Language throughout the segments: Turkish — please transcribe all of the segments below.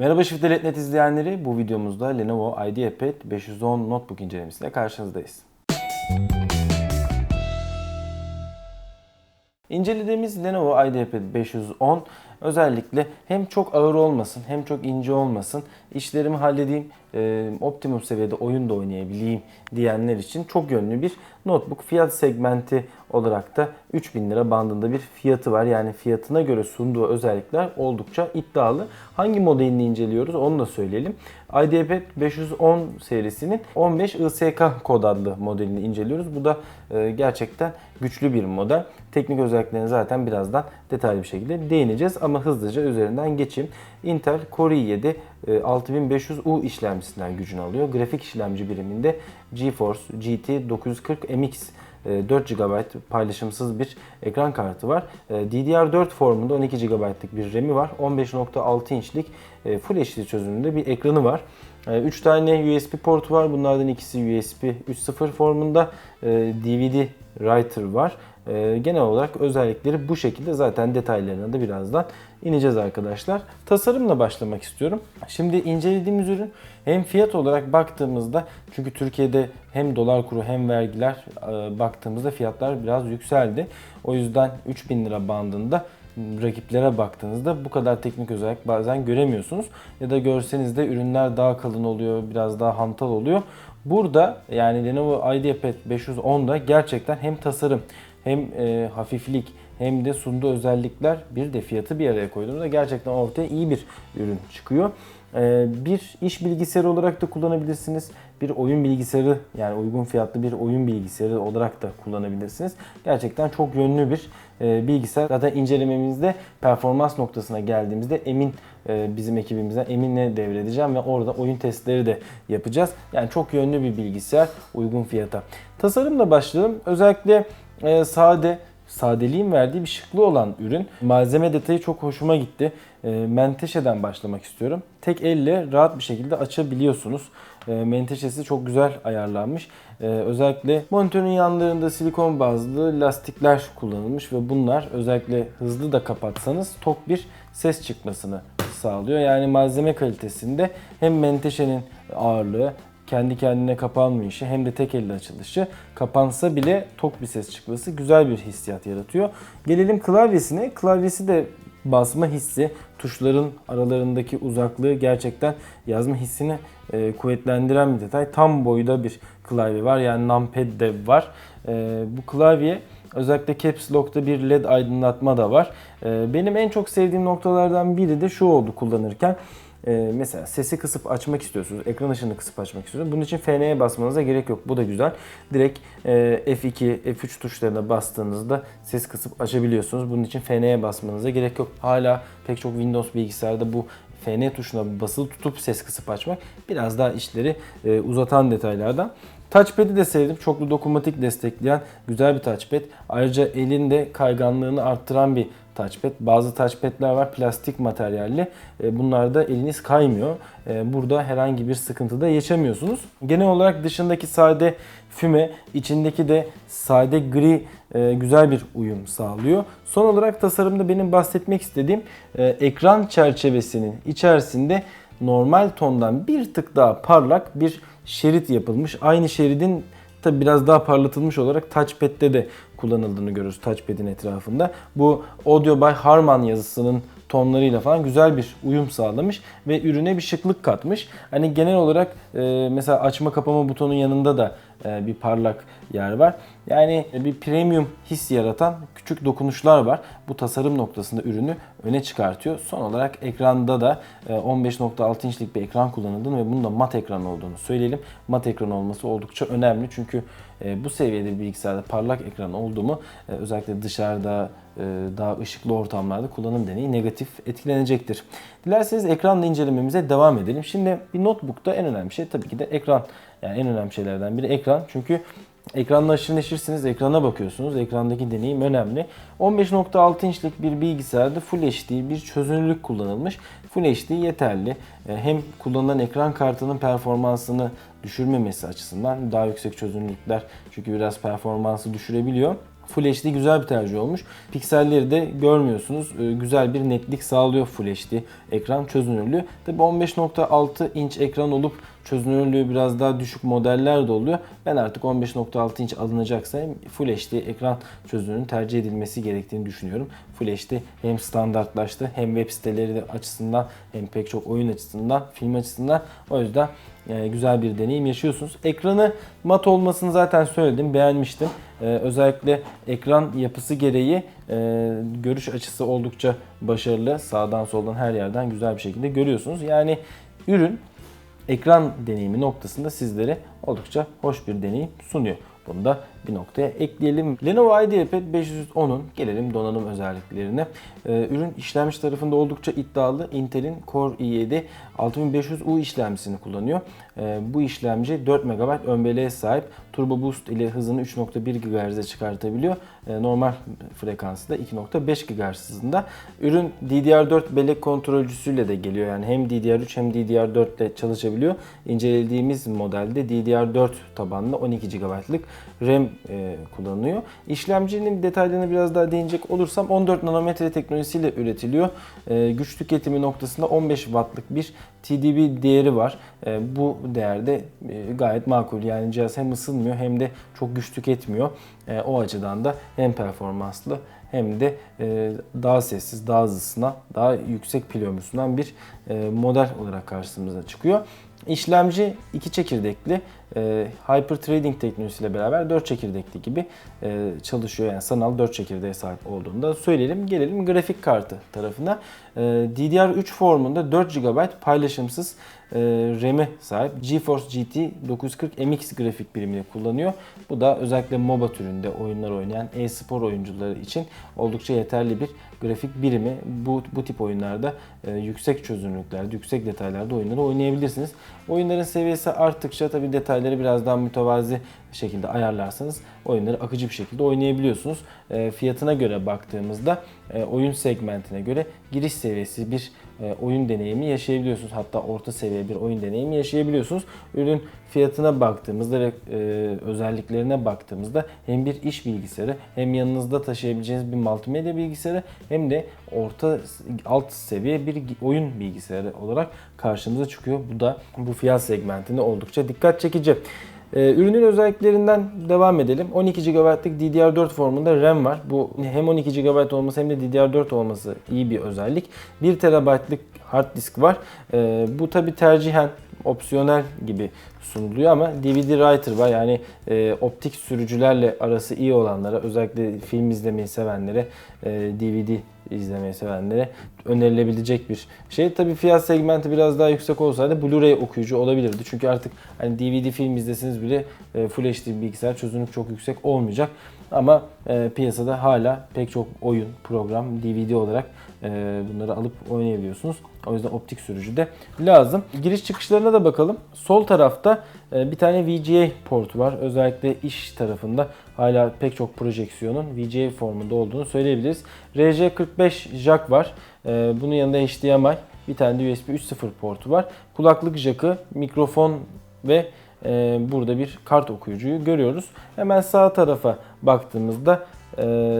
Merhaba Shift.net izleyenleri. Bu videomuzda Lenovo IdeaPad 510 Notebook incelemesiyle karşınızdayız. İncelediğimiz Lenovo IdeaPad 510 özellikle hem çok ağır olmasın hem çok ince olmasın, işlerimi halledeyim, e, optimum seviyede oyun da oynayabileyim diyenler için çok yönlü bir notebook. Fiyat segmenti olarak da 3000 lira bandında bir fiyatı var. Yani fiyatına göre sunduğu özellikler oldukça iddialı. Hangi modelini inceliyoruz onu da söyleyelim. IdeaPad 510 serisinin 15 ISK kod adlı modelini inceliyoruz. Bu da e, gerçekten güçlü bir model. Teknik özelliklerine zaten birazdan detaylı bir şekilde değineceğiz ama hızlıca üzerinden geçeyim. Intel Core i7 e, 6500U işlemcisinden gücünü alıyor. Grafik işlemci biriminde GeForce GT 940 MX 4 GB paylaşımsız bir ekran kartı var. E, DDR4 formunda 12 GB'lık bir RAM'i var. 15.6 inçlik e, Full HD çözünürlüğünde bir ekranı var. 3 tane USB portu var. Bunlardan ikisi USB 3.0 formunda. DVD writer var. Genel olarak özellikleri bu şekilde. Zaten detaylarına da birazdan ineceğiz arkadaşlar. Tasarımla başlamak istiyorum. Şimdi incelediğimiz ürün hem fiyat olarak baktığımızda çünkü Türkiye'de hem dolar kuru hem vergiler baktığımızda fiyatlar biraz yükseldi. O yüzden 3000 lira bandında rakiplere baktığınızda bu kadar teknik özellik bazen göremiyorsunuz. Ya da görseniz de ürünler daha kalın oluyor, biraz daha hantal oluyor. Burada yani Lenovo IdeaPad 510'da gerçekten hem tasarım hem e, hafiflik hem de sunduğu özellikler bir de fiyatı bir araya koyduğumda gerçekten ortaya iyi bir ürün çıkıyor. E, bir iş bilgisayarı olarak da kullanabilirsiniz. Bir oyun bilgisayarı yani uygun fiyatlı bir oyun bilgisayarı olarak da kullanabilirsiniz. Gerçekten çok yönlü bir e, bilgisayar. Zaten incelememizde performans noktasına geldiğimizde Emin e, bizim ekibimizden Emin'le devredeceğim ve orada oyun testleri de yapacağız. Yani çok yönlü bir bilgisayar uygun fiyata. Tasarımla başlayalım. Özellikle e, sade sadeliğin verdiği bir şıklı olan ürün. Malzeme detayı çok hoşuma gitti. E, menteşeden başlamak istiyorum. Tek elle rahat bir şekilde açabiliyorsunuz. E, menteşesi çok güzel ayarlanmış. E, özellikle monitörün yanlarında silikon bazlı lastikler kullanılmış ve bunlar özellikle hızlı da kapatsanız tok bir ses çıkmasını sağlıyor. Yani malzeme kalitesinde hem menteşenin ağırlığı kendi kendine kapanmayışı hem de tek elle açılışı kapansa bile tok bir ses çıkması güzel bir hissiyat yaratıyor. Gelelim klavyesine. Klavyesi de basma hissi, tuşların aralarındaki uzaklığı gerçekten yazma hissini e, kuvvetlendiren bir detay. Tam boyda bir klavye var yani numpad de var. E, bu klavye Özellikle Caps Lock'ta bir LED aydınlatma da var. E, benim en çok sevdiğim noktalardan biri de şu oldu kullanırken. Ee, mesela sesi kısıp açmak istiyorsunuz, ekran ışığını kısıp açmak istiyorsunuz. Bunun için FN'ye basmanıza gerek yok. Bu da güzel. Direkt e, F2, F3 tuşlarına bastığınızda ses kısıp açabiliyorsunuz. Bunun için FN'ye basmanıza gerek yok. Hala pek çok Windows bilgisayarda bu FN tuşuna basılı tutup ses kısıp açmak biraz daha işleri e, uzatan detaylardan. Touchpad'i de sevdim. Çoklu dokunmatik destekleyen güzel bir touchpad. Ayrıca elin de kayganlığını arttıran bir touchpad. Bazı touchpad'ler var plastik materyalli. E, bunlarda eliniz kaymıyor. E, burada herhangi bir sıkıntı da yaşamıyorsunuz. Genel olarak dışındaki sade füme, içindeki de sade gri e, güzel bir uyum sağlıyor. Son olarak tasarımda benim bahsetmek istediğim ekran çerçevesinin içerisinde normal tondan bir tık daha parlak bir şerit yapılmış. Aynı şeridin tabi biraz daha parlatılmış olarak touchpad'de de kullanıldığını görürüz touchpad'in etrafında. Bu Audio by Harman yazısının tonlarıyla falan güzel bir uyum sağlamış ve ürüne bir şıklık katmış. Hani genel olarak e, mesela açma kapama butonun yanında da e, bir parlak yer var. Yani bir premium his yaratan küçük dokunuşlar var. Bu tasarım noktasında ürünü öne çıkartıyor. Son olarak ekranda da 15.6 e, inçlik bir ekran kullanıldığını ve bunun da mat ekran olduğunu söyleyelim. Mat ekran olması oldukça önemli çünkü e, bu seviyede bir bilgisayarda parlak ekran oldu mu özellikle dışarıda daha ışıklı ortamlarda kullanım deneyi negatif etkilenecektir. Dilerseniz ekranla incelememize devam edelim. Şimdi bir notebook'ta en önemli şey tabii ki de ekran. Yani en önemli şeylerden biri ekran. Çünkü ekranla aşırı neşirsiniz, ekrana bakıyorsunuz. Ekrandaki deneyim önemli. 15.6 inçlik bir bilgisayarda Full HD bir çözünürlük kullanılmış. Full HD yeterli. E, hem kullanılan ekran kartının performansını düşürmemesi açısından daha yüksek çözünürlükler çünkü biraz performansı düşürebiliyor. Full HD güzel bir tercih olmuş. Pikselleri de görmüyorsunuz. Ee, güzel bir netlik sağlıyor Full HD ekran çözünürlüğü. Tabi 15.6 inç ekran olup çözünürlüğü biraz daha düşük modeller de oluyor. Ben artık 15.6 inç alınacaksa Full HD ekran çözünürlüğünün tercih edilmesi gerektiğini düşünüyorum. Full HD hem standartlaştı hem web siteleri de açısından hem pek çok oyun açısından, film açısından o yüzden e, güzel bir deneyim yaşıyorsunuz. Ekranı mat olmasını zaten söyledim, beğenmiştim. E, özellikle ekran yapısı gereği e, görüş açısı oldukça başarılı. Sağdan soldan her yerden güzel bir şekilde görüyorsunuz. Yani ürün ekran deneyimi noktasında sizlere oldukça hoş bir deneyim sunuyor. Bunu da bir noktaya ekleyelim. Lenovo IdeaPad 510'un gelelim donanım özelliklerine. Ee, ürün işlemci tarafında oldukça iddialı. Intel'in Core i7 6500U işlemcisini kullanıyor. Ee, bu işlemci 4 MB ön sahip. Turbo Boost ile hızını 3.1 GHz'e çıkartabiliyor. Ee, normal frekansı da 2.5 GHz hızında. Ürün DDR4 bellek kontrolcüsüyle de geliyor. Yani hem DDR3 hem DDR4 ile çalışabiliyor. İncelediğimiz modelde DDR4 tabanlı 12 GB'lık RAM e, kullanılıyor. İşlemcinin detaylarına biraz daha değinecek olursam 14 nanometre teknolojisiyle üretiliyor. E, güç tüketimi noktasında 15 wattlık bir TDP değeri var. E, bu değerde e, gayet makul. Yani cihaz hem ısınmıyor hem de çok güç tüketmiyor. E, o açıdan da hem performanslı hem de e, daha sessiz, daha hızlısına, daha yüksek pil ömrüsünden bir e, model olarak karşımıza çıkıyor. İşlemci iki çekirdekli e, Hyper Trading teknolojisiyle beraber 4 çekirdekli gibi e, çalışıyor. Yani sanal 4 çekirdeğe sahip olduğunu da söyleyelim. Gelelim grafik kartı tarafına. E, DDR3 formunda 4 GB paylaşımsız e, RAM'e sahip GeForce GT 940 MX grafik birimini kullanıyor. Bu da özellikle MOBA türünde oyunlar oynayan e-spor oyuncuları için oldukça yeterli bir grafik birimi. Bu, bu tip oyunlarda e, yüksek çözünürlüklerde, yüksek detaylarda oyunları oynayabilirsiniz. Oyunların seviyesi arttıkça tabi detayları biraz daha mütevazi şekilde ayarlarsanız oyunları akıcı bir şekilde oynayabiliyorsunuz. E, fiyatına göre baktığımızda e, oyun segmentine göre giriş seviyesi bir e, oyun deneyimi yaşayabiliyorsunuz. Hatta orta seviye bir oyun deneyimi yaşayabiliyorsunuz. Ürün fiyatına baktığımızda ve özelliklerine baktığımızda hem bir iş bilgisayarı hem yanınızda taşıyabileceğiniz bir multimedya bilgisayarı hem de orta alt seviye bir oyun bilgisayarı olarak karşımıza çıkıyor. Bu da bu fiyat segmentinde oldukça dikkat çekici. Ee, ürünün özelliklerinden devam edelim. 12 GB'lık DDR4 formunda RAM var. Bu hem 12 GB olması hem de DDR4 olması iyi bir özellik. 1 TB'lık hard disk var. Ee, bu tabi tercihen opsiyonel gibi sunuluyor ama DVD writer var yani e, optik sürücülerle arası iyi olanlara özellikle film izlemeyi sevenlere e, DVD izlemeyi sevenlere önerilebilecek bir şey. Tabi fiyat segmenti biraz daha yüksek olsaydı Blu-ray okuyucu olabilirdi. Çünkü artık hani DVD film izleseniz bile e, Full HD bilgisayar çözünürlük çok yüksek olmayacak. Ama e, piyasada hala pek çok oyun, program, DVD olarak bunları alıp oynayabiliyorsunuz. O yüzden optik sürücü de lazım. Giriş çıkışlarına da bakalım. Sol tarafta e, bir tane VGA portu var. Özellikle iş tarafında hala pek çok projeksiyonun VGA formunda olduğunu söyleyebiliriz. RJ45 jack var. E, bunun yanında HDMI, bir tane de USB 3.0 portu var. Kulaklık jackı, mikrofon ve e, burada bir kart okuyucuyu görüyoruz. Hemen sağ tarafa baktığımızda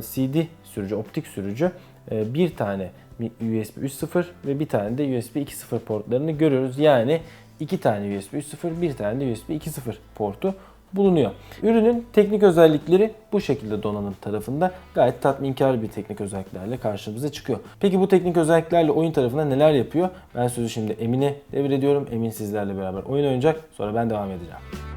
CD sürücü, optik sürücü bir tane USB 3.0 ve bir tane de USB 2.0 portlarını görüyoruz. Yani iki tane USB 3.0, bir tane de USB 2.0 portu bulunuyor. Ürünün teknik özellikleri bu şekilde donanım tarafında gayet tatminkar bir teknik özelliklerle karşımıza çıkıyor. Peki bu teknik özelliklerle oyun tarafında neler yapıyor? Ben sözü şimdi Emin'e devrediyorum. Emin sizlerle beraber oyun oynayacak. Sonra ben devam edeceğim.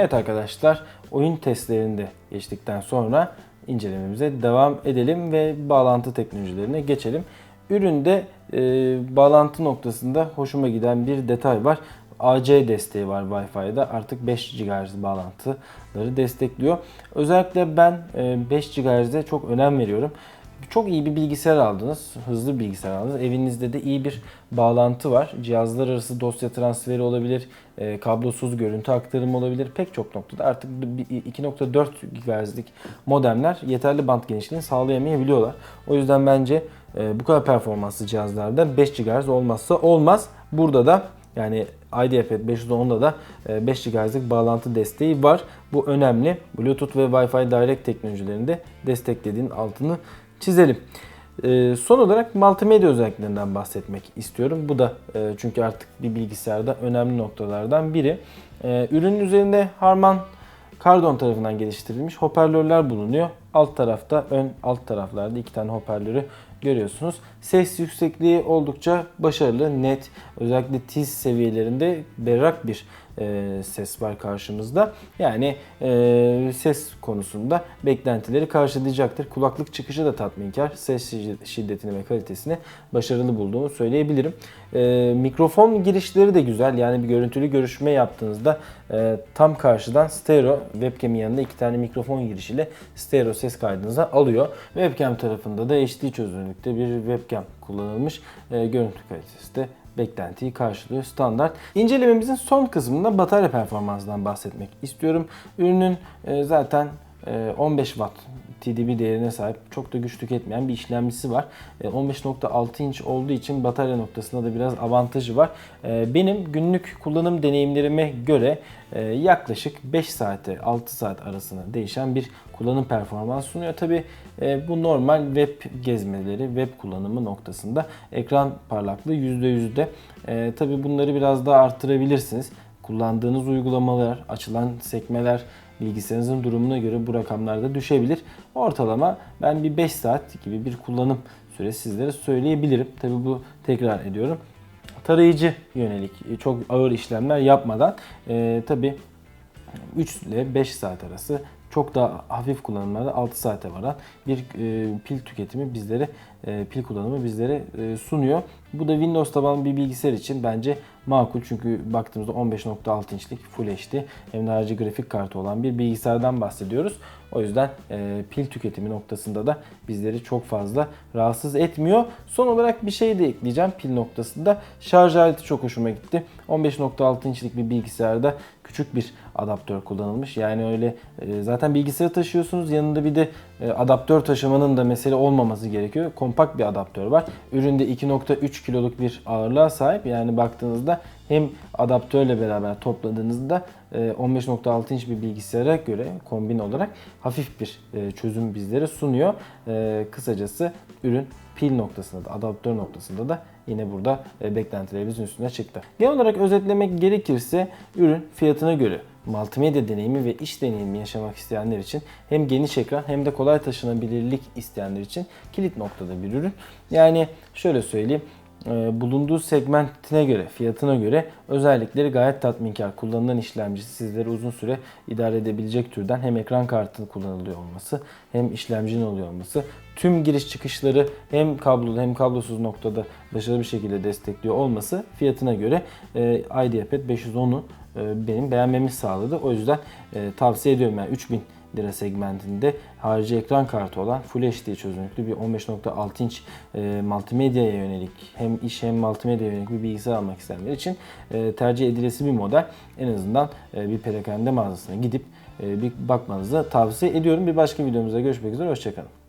Evet arkadaşlar oyun testlerinde geçtikten sonra incelememize devam edelim ve bağlantı teknolojilerine geçelim. Üründe e, bağlantı noktasında hoşuma giden bir detay var. AC desteği var Wi-Fi'de. Artık 5 GHz bağlantıları destekliyor. Özellikle ben e, 5 GHz'e çok önem veriyorum. Çok iyi bir bilgisayar aldınız, hızlı bir bilgisayar aldınız. Evinizde de iyi bir bağlantı var. Cihazlar arası dosya transferi olabilir, e, kablosuz görüntü aktarımı olabilir. Pek çok noktada artık 2.4 GHz'lik modemler yeterli band genişliğini sağlayamayabiliyorlar. O yüzden bence e, bu kadar performanslı cihazlarda 5 GHz olmazsa olmaz. Burada da yani IDFT 510'da da 5 GHz'lik bağlantı desteği var. Bu önemli. Bluetooth ve Wi-Fi Direct teknolojilerinde desteklediğin altını çizelim. Ee, son olarak multimedya özelliklerinden bahsetmek istiyorum. Bu da e, çünkü artık bir bilgisayarda önemli noktalardan biri. Ee, ürünün üzerinde Harman Kardon tarafından geliştirilmiş hoparlörler bulunuyor. Alt tarafta, ön alt taraflarda iki tane hoparlörü görüyorsunuz. Ses yüksekliği oldukça başarılı, net. Özellikle tiz seviyelerinde berrak bir e, ses var karşımızda. Yani e, ses konusunda beklentileri karşılayacaktır. Kulaklık çıkışı da tatminkar. Ses şiddetini ve kalitesini başarılı bulduğumu söyleyebilirim. E, mikrofon girişleri de güzel. Yani bir görüntülü görüşme yaptığınızda e, tam karşıdan stereo webcam'in yanında iki tane mikrofon girişiyle stereo ses kaydınıza alıyor. Webcam tarafında da HD çözünürlükte bir webcam kullanılmış. E, görüntü kalitesi de beklentiyi karşılıyor standart. İncelememizin son kısmında batarya performansından bahsetmek istiyorum. Ürünün e, zaten 15 e, watt TDP değerine sahip çok da güç tüketmeyen bir işlemcisi var. 15.6 inç olduğu için batarya noktasında da biraz avantajı var. Benim günlük kullanım deneyimlerime göre yaklaşık 5 saate 6 saat arasında değişen bir kullanım performansı sunuyor. Tabi bu normal web gezmeleri, web kullanımı noktasında ekran parlaklığı %100'de. Tabi bunları biraz daha arttırabilirsiniz. Kullandığınız uygulamalar, açılan sekmeler, bilgisayarınızın durumuna göre bu rakamlarda düşebilir. Ortalama ben bir 5 saat gibi bir kullanım süresi sizlere söyleyebilirim. Tabi bu tekrar ediyorum. Tarayıcı yönelik çok ağır işlemler yapmadan e, tabi 3 ile 5 saat arası çok daha hafif kullanımlarda 6 saate varan bir e, pil tüketimi bizlere e, pil kullanımı bizlere e, sunuyor. Bu da Windows tabanlı bir bilgisayar için bence makul çünkü baktığımızda 15.6 inçlik Full HD hem de harici grafik kartı olan bir bilgisayardan bahsediyoruz. O yüzden e, pil tüketimi noktasında da bizleri çok fazla rahatsız etmiyor. Son olarak bir şey de ekleyeceğim pil noktasında. Şarj aleti çok hoşuma gitti. 15.6 inçlik bir bilgisayarda küçük bir adaptör kullanılmış. Yani öyle e, zaten bilgisayarı taşıyorsunuz yanında bir de e, adaptör taşımanın da mesele olmaması gerekiyor. Kompakt bir adaptör var. Üründe 2.3 kiloluk bir ağırlığa sahip. Yani baktığınızda hem adaptörle beraber topladığınızda 15.6 e, inç bir bilgisayara göre kombin olarak hafif bir e, çözüm bizlere sunuyor. Kısacası ürün pil noktasında da adaptör noktasında da yine burada beklentilerimizin üstüne çıktı. Genel olarak özetlemek gerekirse ürün fiyatına göre multimedya deneyimi ve iş deneyimi yaşamak isteyenler için hem geniş ekran hem de kolay taşınabilirlik isteyenler için kilit noktada bir ürün. Yani şöyle söyleyeyim e, bulunduğu segmentine göre, fiyatına göre özellikleri gayet tatminkar. Kullanılan işlemcisi sizleri uzun süre idare edebilecek türden hem ekran kartı kullanılıyor olması hem işlemcinin oluyor olması. Tüm giriş çıkışları hem kablolu hem kablosuz noktada başarılı bir şekilde destekliyor olması fiyatına göre e, IdeaPad 510'u e, benim beğenmemi sağladı. O yüzden e, tavsiye ediyorum yani 3000 lira segmentinde harici ekran kartı olan Full HD çözünürlüklü bir 15.6 inç e, multimedyaya yönelik hem iş hem multimedyaya yönelik bir bilgisayar almak isteyenler için e, tercih edilesi bir model. En azından e, bir perakende mağazasına gidip e, bir bakmanızı tavsiye ediyorum. Bir başka videomuzda görüşmek üzere. Hoşçakalın.